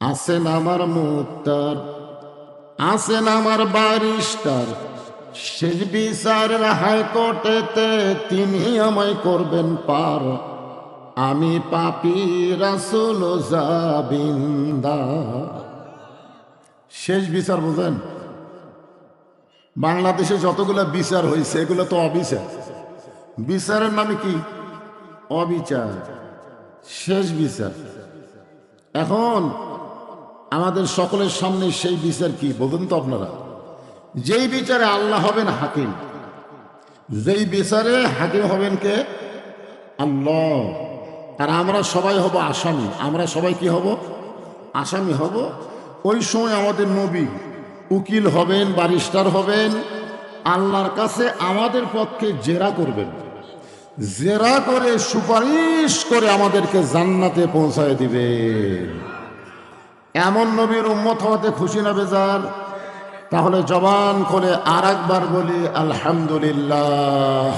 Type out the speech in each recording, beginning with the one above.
আছেন আমার মুক্তার, আছেন আমার বারিস্টার শেষ বিচারের হাইকোর্টেতে তিনি আমায় করবেন পার। আমি পাপি রাসুল জাবিন্দা। শেষ বিচার বুঝেন বাংলাদেশে যতগুলো বিচার হয়েছে, এগুলো তো অবিচার। বিচারের নামে কি? অবিচার। শেষ বিচার। এখন আমাদের সকলের সামনে সেই বিচার কি? বলুন তো আপনারা। যেই বিচারে আল্লাহ হবেন হাকিম, যেই বিচারে হাকিম হবেন কে? আল্লাহ। আর আমরা সবাই হব আসামি। আমরা সবাই কি হব? আসামি হব। ওই সময় আমাদের নবী উকিল হবেন বারিস্টার হবেন, আল্লাহর কাছে আমাদের পক্ষে জেরা করবেন। জেরা করে সুপারিশ করে আমাদেরকে জান্নাতে পৌঁছায় দিবে এমন নবীর উম্মত হওয়াতে খুশি না বেজার? তাহলে জবান করে আর একবার বলি, আলহামদুলিল্লাহ।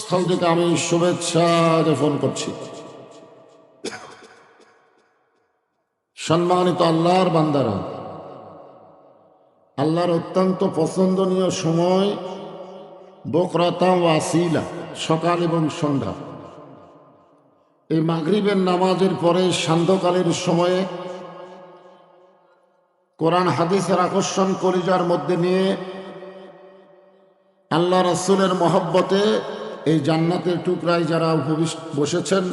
স্থল থেকে আমি শুভেচ্ছা জ্ঞাপন করছি। সম্মানিত আল্লাহর বান্দারা, আল্লাহর অত্যন্ত পছন্দনীয় সময়, বকরাতা ও আসিলা, সকাল এবং সন্ধ্যা। এই মাগরিবের নামাজের পরে সান্ধ্যকালের সময়ে কোরআন, হাদিসের আকর্ষণ কলিজার মধ্যে নিয়ে আল্লাহ রাসুলের মহব্বতে এই জান্নাতের টুকরায় যারা বসেছেন,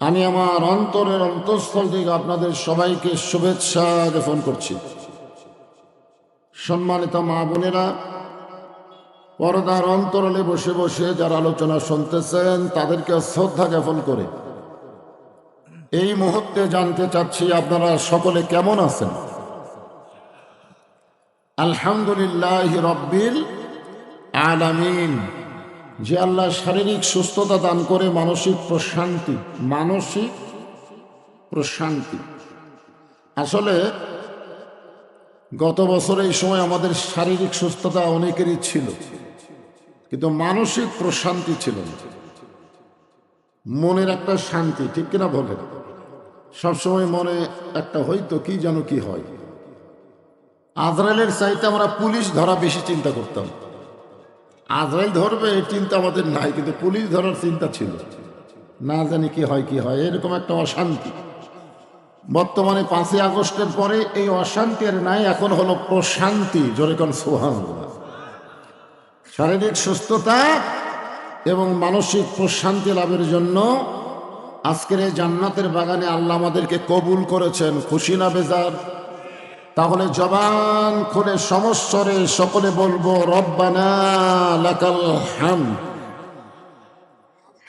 আমি আমার অন্তরের অন্তঃস্থল থেকে আপনাদের সবাইকে শুভেচ্ছা জ্ঞাপন করছি। সম্মানিত মা বোনেরা, পর্দার অন্তরলে বসে বসে যারা আলোচনা শুনতেছেন, তাদেরকে শ্রদ্ধা জ্ঞাপন করে এই মুহূর্তে জানতে চাচ্ছি আপনারা সকলে কেমন আছেন? আলহামদুলিল্লাহ রব্বিল আলামিন। যে আল্লাহ শারীরিক সুস্থতা দান করে মানসিক প্রশান্তি মানসিক প্রশান্তি। আসলে গত বছর এই সময় আমাদের শারীরিক সুস্থতা অনেকেরই ছিল, কিন্তু মানসিক প্রশান্তি ছিল না। মনের একটা শান্তি, ঠিক কিনা বলেন? সবসময় মনে একটা হয়তো কি যেন কি হয়। আজরাইলের চাইতে আমরা পুলিশ ধরা বেশি চিন্তা করতাম। আজরাইল ধরবে এই চিন্তা আমাদের নাই, কিন্তু পুলিশ ধরার চিন্তা ছিল। না জানি কি হয় কি হয়, এরকম একটা অশান্তি। বর্তমানে পাঁচই আগস্টের পরে এই অশান্তি আর নাই, এখন হলো প্রশান্তি, জোরে কোন সোহান শারীরিক সুস্থতা এবং মানসিক প্রশান্তি লাভের জন্য আজকের এই জান্নাতের বাগানে আল্লাহ আমাদেরকে কবুল করেছেন। খুশি না বেজার? তাহলে জবান খুলে সমস্বরে সকলে বলব, রব্বানা লাকাল হাম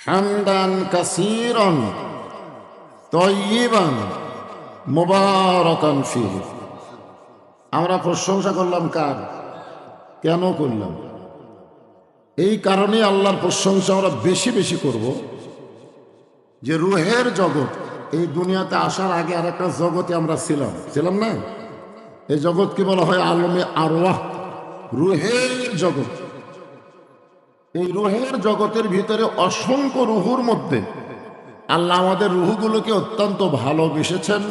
হামদান কাসিরন, তয়িবান, মোবারকান ফি আমরা প্রশংসা করলাম কার? কেন করলাম? এই কারণে আল্লাহর প্রশংসা আমরা বেশি বেশি করব। যে রুহের জগৎ, এই দুনিয়াতে আসার আগে আর একটা জগতে আমরা ছিলাম। ছিলাম না? এই জগৎকে বলা হয়? আলমে আরওয়াহ। রুহের জগৎ। এই রুহের জগতের ভিতরে অসংখ্য রুহুর মধ্যে আল্লাহ আমাদের রুহুগুলোকে অত্যন্ত ভালোবেসেছেন।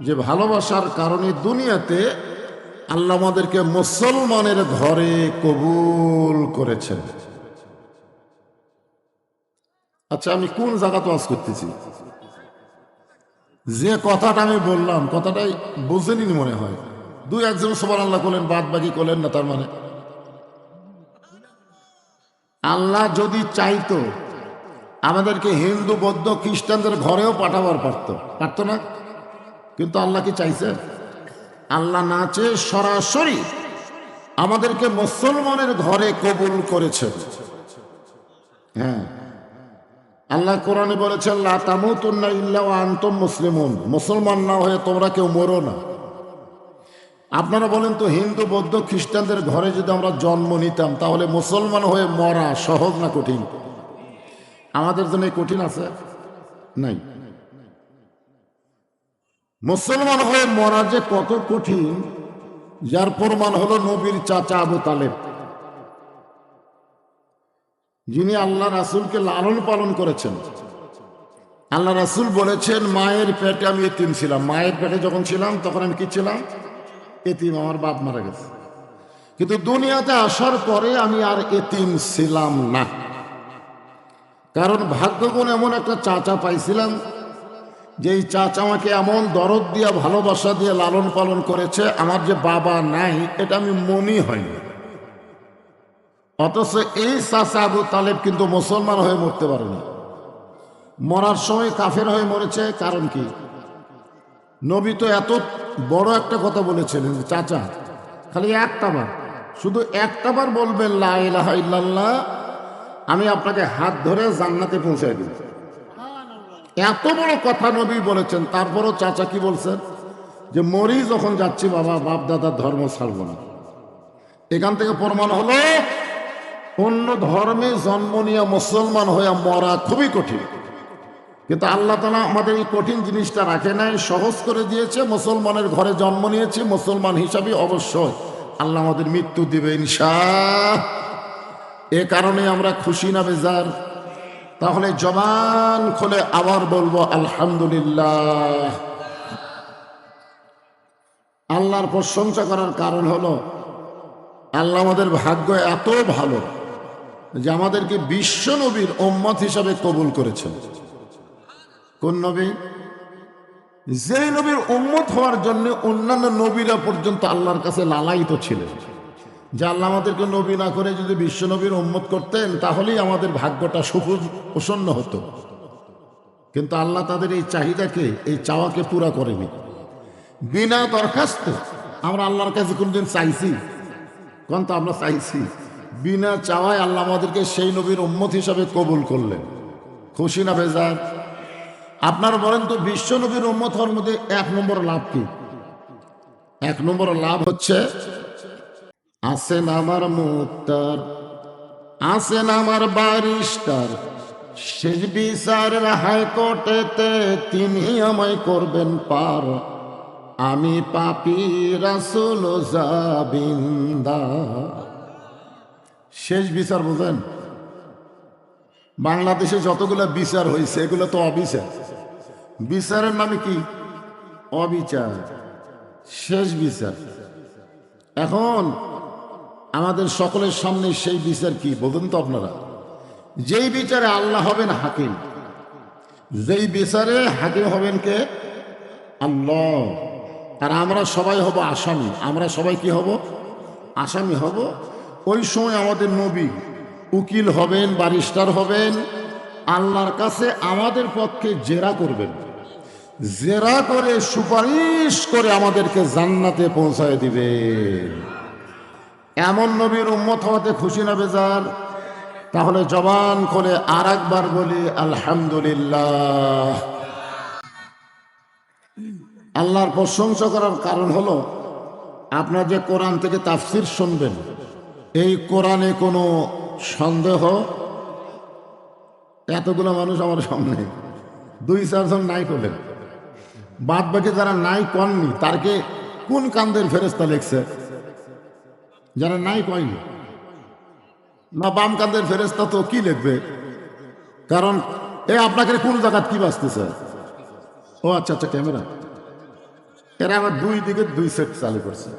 যে ভালোবাসার কারণে দুনিয়াতে আল্লাহ আমাদেরকে মুসলমানের ঘরে কবুল করেছেন। আচ্ছা আমি কোন জায়গাতে ওয়াজ করতেছি? যে কথাটা আমি বললাম, কথাটাই বুঝেনি মনে হয়। দুই একজন সবার আল্লাহ করলেন বাদ বাকি করলেন না তার মানে। আল্লাহ যদি চাইতো, আমাদেরকে হিন্দু, বৌদ্ধ, খ্রিস্টানদের ঘরেও পাঠাবার পারত। পারত না? কিন্তু আল্লাহ কি চাইছে? আল্লাহ না চেয়ে সরাসরি আমাদেরকে মুসলমানের ঘরে কবুল করেছে। হ্যাঁ। আল্লাহ কোরআনে বলেছেন, লা তামুতুন্না ইল্লা আনতুম মুসলিমুন। মুসলমান না হয়ে তোমরা কেউ মরো না। আপনারা বলেন তো, হিন্দু, বৌদ্ধ, খ্রিস্টানদের ঘরে যদি আমরা জন্ম নিতাম, তাহলে মুসলমান হয়ে মরা সহজ না কঠিন? আমাদের জন্য কঠিন আছে? নাই। মুসলমান হয়ে মরা যে কত কঠিন, যার প্রমাণ হলো নবীর চাচা আবু তালেব। যিনি আল্লাহ রাসুলকে লালন পালন করেছেন। আল্লাহ রাসুল বলেছেন, মায়ের পেটে আমি এতিম ছিলাম। মায়ের পেটে যখন ছিলাম, তখন আমি কি ছিলাম? এতিম, আমার বাপ মারা গেছে। কিন্তু দুনিয়াতে আসার পরে আমি আর এতিম ছিলাম না। কারণ ভাগ্যগুণ এমন একটা চাচা পাইছিলাম, যেই চাচা আমাকে এমন দরদ দিয়ে, ভালোবাসা দিয়ে লালন পালন করেছে, আমার যে বাবা নাই, এটা আমি মনই হয়নি। অথচ এই চাচা আবু তালেব কিন্তু মুসলমান হয়ে মরতে পারেনি। মরার সময় কাফের হয়ে মরেছে, কারণ কি? নবী তো এত বড় একটা কথা বলেছিলেন, চাচা, খালি একটা বার, শুধু একটা বার বলবেন, লা ইলাহা ইল্লাল্লাহ আমি আপনাকে হাত ধরে জান্নাতে পৌঁছায় দিব। এত বড় কথা নবী বলেছেন, তারপরও চাচা কি বলছেন? যে মরি যখন যাচ্ছি, বাবা, বাপ, দাদার ধর্ম ছাড়ব না। এখান থেকে প্রমাণ হলো অন্য ধর্মে জন্ম নিয়ে মুসলমান হয়ে মরা খুবই কঠিন। কিন্তু আল্লাহ তালা আমাদের এই কঠিন জিনিসটা রাখে নাই, সহজ করে দিয়েছে, মুসলমানের ঘরে জন্ম নিয়েছি, মুসলমান হিসাবে অবশ্যই আল্লাহ আমাদের মৃত্যু দিবে ইনশা এ কারণে আমরা খুশি না বেজার। তাহলে জবান খুলে আবার বলব, আলহামদুলিল্লাহ। আল্লাহর প্রশংসা করার কারণ হলো, আল্লাহ আমাদের ভাগ্য এত ভালো। যে আমাদেরকে বিশ্ব নবীর ওম্মত হিসাবে কবুল করেছেন। কোন নবী? যে নবীর উম্মত হওয়ার জন্য অন্যান্য নবীরা পর্যন্ত আল্লাহর কাছে লালায়িত ছিলেন। যে আল্লাহ আমাদেরকে নবী না করে যদি বিশ্ব নবীর উম্মত করতেন, তাহলেই আমাদের ভাগ্যটা সুফল প্রসন্ন হতো। কিন্তু আল্লাহ তাদের এই চাহিদাকে, এই চাওয়াকে পুরা করেনি। বিনা দরখাস্ত আমরা আল্লাহর কাছে কোনদিন চাইছি? কোন তো আমরা চাইছি? বিনা চাওয়ায় আল্লাহ আমাদেরকে সেই নবীর উম্মত হিসাবে কবুল করলেন। খুশি না বেজার? আপনার বলেন তো, বিশ্ব নবীর উম্মত হওয়ার মধ্যে এক নম্বর লাভ কি? এক নম্বর লাভ হচ্ছে আসেন আমার মুক্তার আসেন আমার বারিস্টার শেষ বিচারের হাইকোর্টেতে তিনি আমায় করবেন পার। আমি পাপি রাসুল জাবিন্দা। শেষ বিচার বুঝেন? বাংলাদেশে যতগুলো বিচার হয়েছে, এগুলো তো অবিচার। বিচারের নামে কি? অবিচার। শেষ বিচার। এখন আমাদের সকলের সামনে সেই বিচার কি, বলুন তো আপনারা। যেই বিচারে আল্লাহ হবেন হাকিম, যেই বিচারে হাকিম হবেন কে? আল্লাহ। আর আমরা সবাই হব আসামি। আমরা সবাই কি হব? আসামি হব। ওই সময় আমাদের নবী উকিল হবেন বারিস্টার হবেন, আল্লাহর কাছে আমাদের পক্ষে জেরা করবেন। জেরা করে, সুপারিশ করে আমাদেরকে জান্নাতে পৌঁছায় দিবে এমন নবীর উম্মত হওয়াতে খুশি না বেজার? তাহলে জবান করে আর একবার বলি, আলহামদুলিল্লাহ। আল্লাহর প্রশংসা করার কারণ হলো, আপনার যে কোরআন থেকে তাফসির শুনবেন এই কোরআনে কোনো সন্দেহ? এতগুলো মানুষ আমার সামনে। দুই চারজন নাই করলেন বাদ বাকি যারা নাই কননি, তারকে কোন কান্দের ফেরেস্তা লেখছে? যারা নাই কয়নি? না, বাম কান্দের ফেরেস্তা তো কি লিখবে? কারণ এ আপনাকে কোন জায়গাত কি বাঁচতেছে? ও আচ্ছা আচ্ছা ক্যামেরা। এরা আমার দুই দিকে দুই সেট চালু করছে।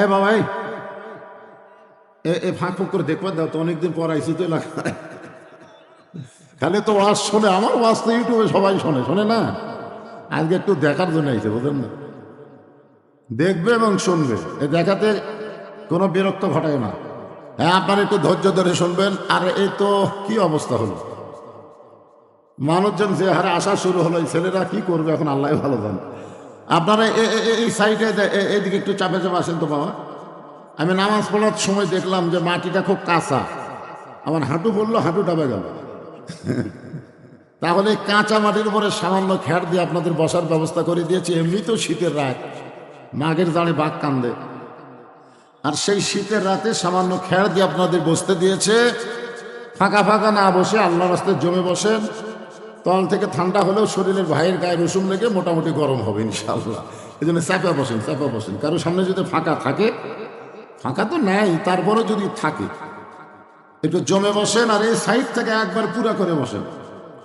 এ বাবা, এই এ- ফাঁক ফুক করে দেখবার দাও, তো অনেকদিন পর আইসি তো খালি তো ওয়াজ শোনে, আমার ওয়াজ তো ইউটিউবে সবাই শোনে শোনে না? আজকে একটু দেখার জন্য আইছে, বুঝলেন না? দেখবে এবং শুনবে, এ দেখাতে কোনো বিরক্ত ঘটায় না। হ্যাঁ আপনার একটু ধৈর্য ধরে শুনবেন, আর এই তো কি অবস্থা হলো? মানুষজন যে হারে আসা শুরু হলো, এই ছেলেরা কি করবে এখন, আল্লাহ ভালো জানে। আপনারা এই সাইডে এদিকে একটু চাপে চাপে আসেন তো, বাবা। আমি নামাজ পড়ার সময় দেখলাম যে মাটিটা খুব কাঁচা। আমার হাঁটু পড়ল, হাঁটু ডাবে গেল। তাহলে কাঁচা মাটির উপরে সামান্য খ্যার দিয়ে আপনাদের বসার ব্যবস্থা করে দিয়েছি। এমনি তো শীতের রাত। মাঘের দাঁড়ে বাঘ কান্দে। আর সেই শীতের রাতে সামান্য খ্যার দিয়ে আপনাদের বসতে দিয়েছে। ফাঁকা ফাঁকা না বসে আল্লাহ রাস্তায় জমে বসেন। তল থেকে ঠান্ডা হলেও শরীরের ভাইয়ের গায়ে রসুন লেগে মোটামুটি গরম হবে, ইনশাআল্লাহ। এই জন্য চাপা বসেন চাপা বসেন। কারও সামনে যদি ফাঁকা থাকে ফাঁকা তো নেই, তারপরেও যদি থাকে। একটু জমে বসেন আর এই সাইড থেকে একবার পুরা করে বসেন।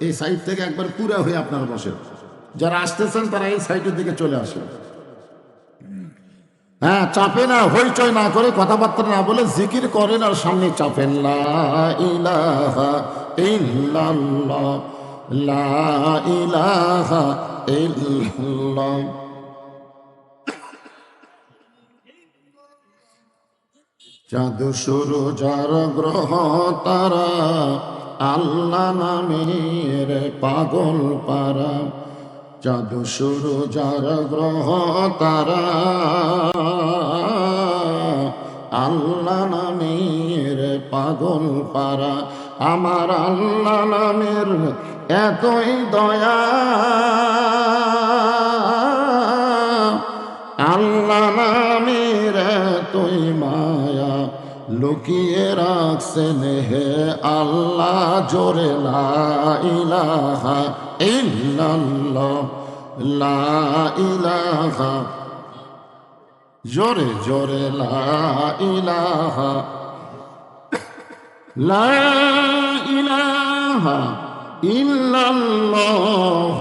এই সাইড থেকে একবার পুরা হয়ে আপনার বসেন। যারা আসতেছেন তারা এই সাইডের দিকে চলে আসেন। হ্যাঁ চাপে না, হইচই না করে কথাবার্তা না বলে জিকির করেন আর সামনে চাপেন, লা ইলাহা ইল্লাল্লাহ, লা চাঁদ শুরু যার গ্রহ তারা, আল্লাহ নামের পাগল পারা। চাঁদ শুরু যার গ্রহ তারা, আল্লাহ নামের পাগল পারা। আমার আল্লাহ নামের এতই দয়া, আল্লাহ নামের তুই মায়া। লুকিয়ে রাখছেন হে আল্লাহ, জোরে লা ইলাহা ইল্লাল্লাহ, লা ইলাহা, জোরে জোরে লা ইলাহা ইল্লাল্লাহ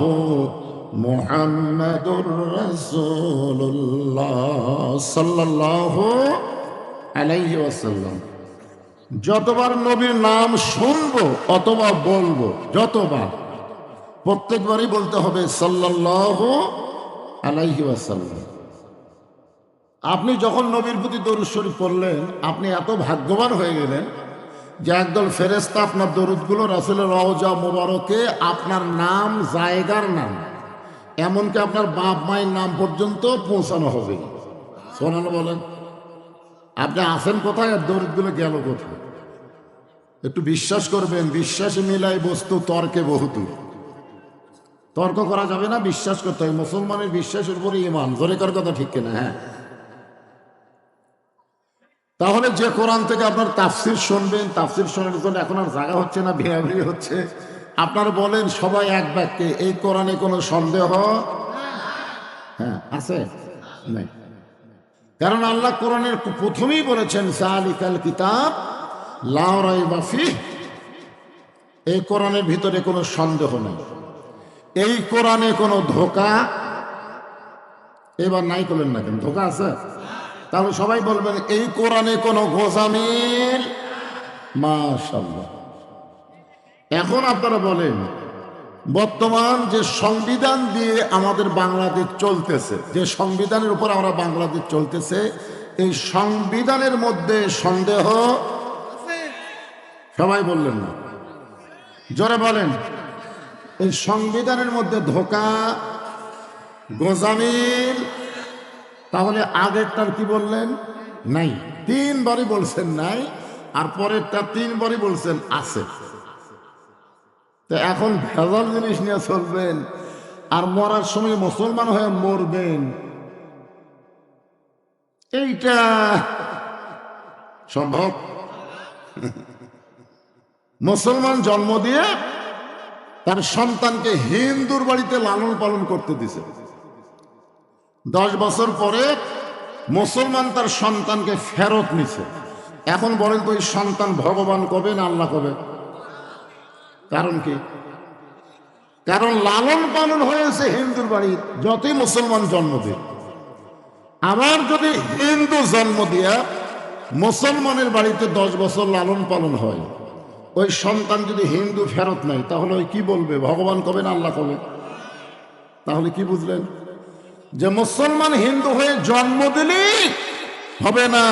সাল্লাল্লাহু আলাইহি ওয়াসাল্লাম। যতবার নবীর নাম শুনব, অতবার বলব, যতবার, প্রত্যেকবারই বলতে হবে সাল্লাল্লাহু আলাইহি ওয়াসাল্লাম। আপনি যখন নবীর প্রতি দরুদ শরীফ পড়লেন, আপনি এত ভাগ্যবান হয়ে গেলেন যে একদল ফেরেস্তা আপনার দরুদগুলো রাসেলের রওজা মোবারকে আপনার নাম, জায়গার নাম, এমনকি আপনার বাপ মায়ের নাম পর্যন্ত পৌঁছানো হবে। শোনানো বলেন। আপনি আছেন কোথায়? আর দরুদগুলো গেল কোথায়? একটু বিশ্বাস করবেন, বিশ্বাসে মিলাই বস্তু, তর্কে বহুতু তর্ক করা যাবে না, বিশ্বাস করতে হবে। মুসলমানের বিশ্বাসের উপরে ইমান, জোরে করার কথা ঠিক কিনা হ্যাঁ? তাহলে যে কোরআন থেকে আপনার তাফসির শুনবেন, তাফসির শোনার জন্য এখন আর জায়গা হচ্ছে না ভিড়াভিড়ি হচ্ছে। আপনার বলেন সবাই এক বাক্যে, এই কোরআনে কোনো সন্দেহ? হ্যাঁ আছে? নাই। কারণ আল্লাহ কোরআনের প্রথমেই বলেছেন, সালিকাল কিতাব লাউরাই বাফি এই কোরআনের ভিতরে কোনো সন্দেহ নেই। এই কোরআনে কোনো ধোকা এবার নাই করলেন না কেন? ধোকা আছে? তাহলে সবাই বলবেন, এই কোরআনে কোনো গোজামিল? মাশাল্লাহ এখন আপনারা বলেন বর্তমান যে সংবিধান দিয়ে আমাদের বাংলাদেশ চলতেছে, যে সংবিধানের উপর আমরা বাংলাদেশ চলতেছে, এই সংবিধানের মধ্যে সন্দেহ সবাই বললেন না। জোরে বলেন। এই সংবিধানের মধ্যে ধোকা, গোজামিল, তাহলে আগেরটার কি বললেন? নাই। তিনবারই বলছেন নাই, আর পরেরটা তিনবারই বলছেন আছে। তো এখন ভেজাল জিনিস নিয়ে চলবেন আর মরার সময় মুসলমান হয়ে মরবেন। এইটা সম্ভব? মুসলমান জন্ম দিয়ে তার সন্তানকে হিন্দুর বাড়িতে লালন পালন করতে দিছে। দশ বছর পরে মুসলমান তার সন্তানকে ফেরত নিছে। এখন বলেন তো সন্তান ভগবান কবে না আল্লাহ কবে? কারণ কি? কারণ লালন পালন হয়েছে হিন্দুর বাড়ি যতই মুসলমান জন্ম দিক। আবার যদি হিন্দু জন্ম দিয়া মুসলমানের বাড়িতে দশ বছর লালন পালন হয়, ওই সন্তান যদি হিন্দু ফেরত নেয়, তাহলে ওই কি বলবে? ভগবান কবে না আল্লাহ কবে? তাহলে কি বুঝলেন? যে মুসলমান হিন্দু হয়ে জন্ম দিলেই হবে না।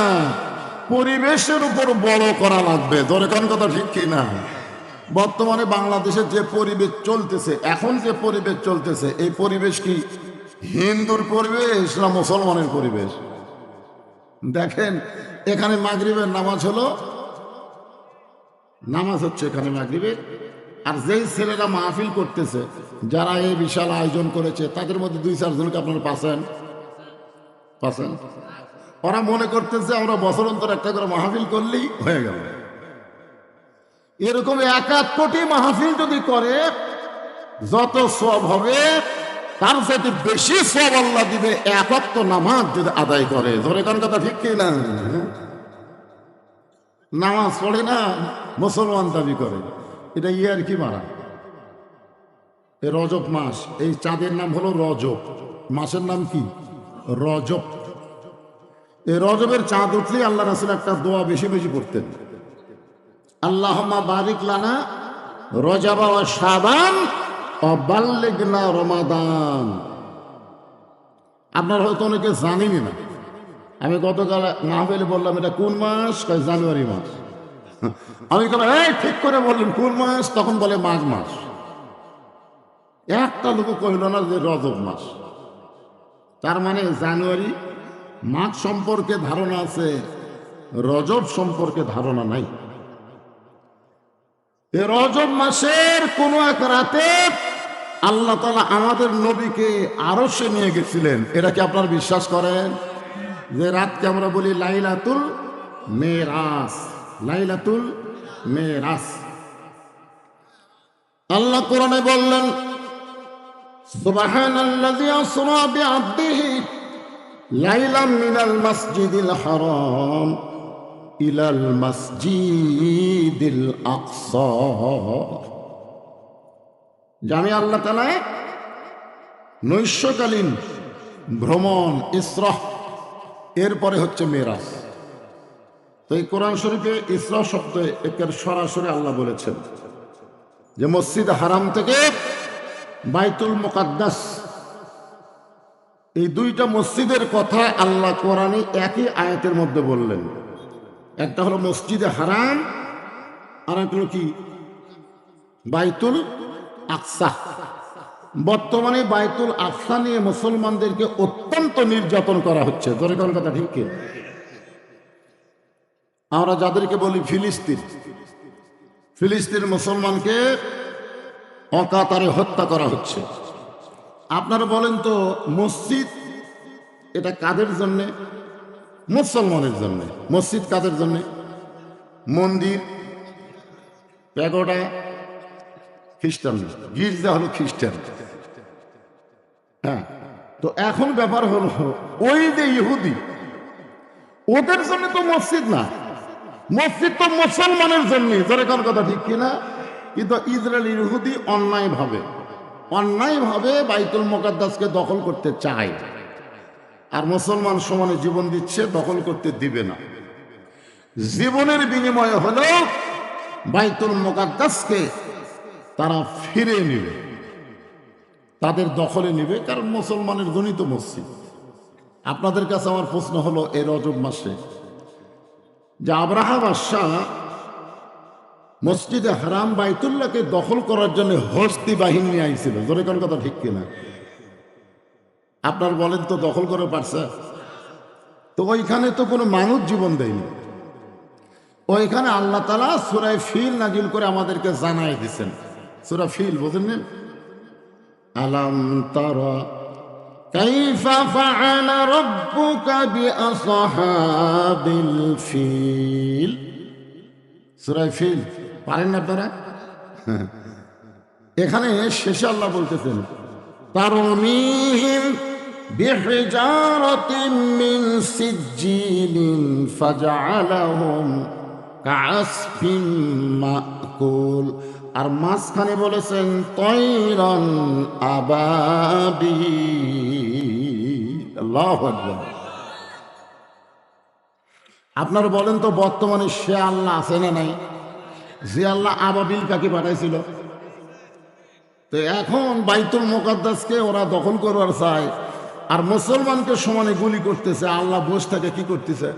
পরিবেশের উপর বড় করা লাগবে। দরকার কথা ঠিক কি না বর্তমানে বাংলাদেশের যে পরিবেশ চলতেছে, এখন যে পরিবেশ চলতেছে, এই পরিবেশ কি হিন্দুর পরিবেশ না মুসলমানের পরিবেশ? দেখেন, এখানে মাগরিবের নামাজ হলো, নামাজ হচ্ছে এখানে মাগরিবের। আর যেই ছেলেরা মাহফিল করতেছে, যারা এই বিশাল আয়োজন করেছে, তাদের মধ্যে দুই চারজনকে আপনারা পাচ্ছেন? পাচ্ছেন? ওরা মনে করতেছে আমরা বছর অন্তর একটা করে মাহফিল করলেই হয়ে গেল। এরকম এক এক কোটি মাহফিল যদি করে, যত সব হবে, তার সাথে বেশি সব আল্লাহ দিবে একক নামাজ যদি আদায় করে। ধরে কোন কথা ঠিক কি না নামাজ পড়ে না, মুসলমান দাবি করে। এটা ইয়ার কি মারা? এই রজব মাস। এই চাঁদের নাম হলো রজব। মাসের নাম কি? রজব। এই রজবের চাঁদ উঠলেই আল্লাহ রাসুল একটা দোয়া বেশি বেশি পড়তেন। আল্লাহমা বারিক লানা রজাবা ও সাবান রমাদান। আপনার হয়তো অনেকে জানেনই না। আমি গতকাল না মাহফিলে বললাম, এটা কোন মাস? জানুয়ারি মাস। আমি এই ঠিক করে বললেন, কোন মাস? তখন বলে মাঘ মাস। একটা লোক কহিল না যে রজব মাস। তার মানে জানুয়ারি মাঘ সম্পর্কে ধারণা আছে, রজব সম্পর্কে ধারণা নাই। রজব মাসের কোন এক রাতে আল্লাহ তালা আমাদের নবীকে আরও সে নিয়ে গেছিলেন। এটা কি আপনার বিশ্বাস করেন? যে রাতকে আমরা বলি লাইলাতুল মেরাস। লাইলাতুল মেরাস। আল্লাহ কোরআনে বললেন, সুবহানাল্লাযী আসরা বি'আবদিহি লাইলাম মিনাল মাসজিদিল হারাম। ইলাল মাসজিদিল জামি আল্লাহ তালা নৈশকালীন ভ্রমণ, ইসরাহ, এরপরে হচ্ছে মেরাজ। তো এই কোরআন শরীফে ইসরাহ শব্দে একের সরাসরি আল্লাহ বলেছেন যে মসজিদ হারাম থেকে বাইতুল মোকাদ্দাস, এই দুইটা মসজিদের কথা আল্লাহ কোরআনে একই আয়াতের মধ্যে বললেন। একটা হলো মসজিদে হারাম, আর একটা হলো কি? বাইতুল আকসা। বর্তমানে বাইতুল আকসা নিয়ে মুসলমানদেরকে অত্যন্ত নির্যাতন করা হচ্ছে। ধরে কোন কথা ঠিক? আমরা যাদেরকে বলি ফিলিস্তিন ফিলিস্তিন মুসলমানকে অকাতারে হত্যা করা হচ্ছে। আপনারা বলেন তো, মসজিদ এটা কাদের জন্যে? মুসলমানের জন্য, মসজিদ কাদের জন্য? মন্দির, প্যাগোডা, খ্রিস্টান। গির্জা হলো খ্রিস্টান। হ্যাঁ তো এখন ব্যাপার হলো, ওই যে ইহুদি, ওদের জন্য তো মসজিদ না। মসজিদ তো মুসলমানের জন্য যেরকম কথা ঠিক কিনা? কিন্তু ইসরায়েল ইহুদি অন্যায় ভাবে অন্যায় ভাবে বাইতুল মোকাদ্দাসকে দখল করতে চায়। আর মুসলমান সমানে জীবন দিচ্ছে, দখল করতে দিবে না। জীবনের বিনিময়ে হলেও বাইতুল মোকাদ্দাসকে তারা ফিরে নেবে, তাদের দখলে নেবে, কারণ মুসলমানের জনিত মসজিদ। আপনাদের কাছে আমার প্রশ্ন হলো, এই রজব মাসে যে আব্রাহা বাদশাহ মসজিদে হারাম বাইতুল্লাহকে দখল করার জন্য হস্তি বাহিনী আইছিল, জোরে কোন কথা ঠিক কিনা? আপনার বলেন তো দখল করে পারছে তো ওইখানে তো কোনো মানুষ জীবন দেয়নি ওইখানে আল্লাহ তালা সুরায় ফিল নাজিল করে আমাদেরকে জানাই দিছেন সুরা ফিল বোঝেন আলাম তারা كيف فعل ربك بأصحاب الفيل সুরায় ফিল পারেন না আপনারা এখানে শেষে আল্লাহ বলতেছেন তারমিহিম بحجارة من سجيل فجعلهم كعصف مأكول আর মাঝখানে বলেছেন তৈরন আবাবি আল্লাহ আপনারা বলেন তো বর্তমানে সে আল্লাহ আছে না নাই যে আল্লাহ আবাবিল কাকে পাঠাইছিল তো এখন বাইতুল মোকাদ্দাসকে ওরা দখল করবার চায় আর মুসলমানকে সমানে গুলি করতেছে, আল্লাহ বস থাকে, কি করতেছে?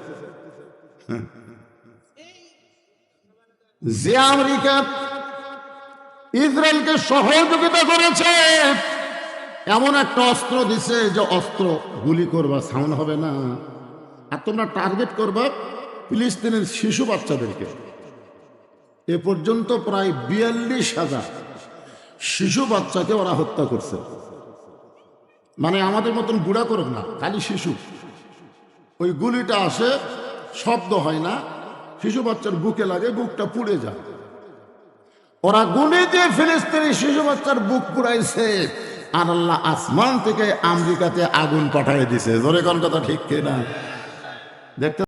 যে আমেরিকা ইসরায়েলকে সহযোগিতা করেছে, এমন একটা অস্ত্র দিছে যে অস্ত্র গুলি করবা, সাউন্ড হবে না। আর তোমরা টার্গেট করবা ফিলিস্তিনের শিশু বাচ্চাদেরকে। এ পর্যন্ত প্রায় বিয়াল্লিশ হাজার শিশু বাচ্চাকে ওরা হত্যা করছে। মানে আমাদের মতন বুড়া করুক না, খালি শিশু। ওই গুলিটা আসে, শব্দ হয় না, শিশু বাচ্চার বুকে লাগে, বুকটা পুড়ে যায়। ওরা গুলি দিয়ে ফিলিস্তিনি শিশু বাচ্চার বুক পুড়াইছে। আর আল্লাহ আসমান থেকে আমেরিকাতে আগুন পাঠাই দিছে। জোরে কোন কথা ঠিক কিনা? দেখতে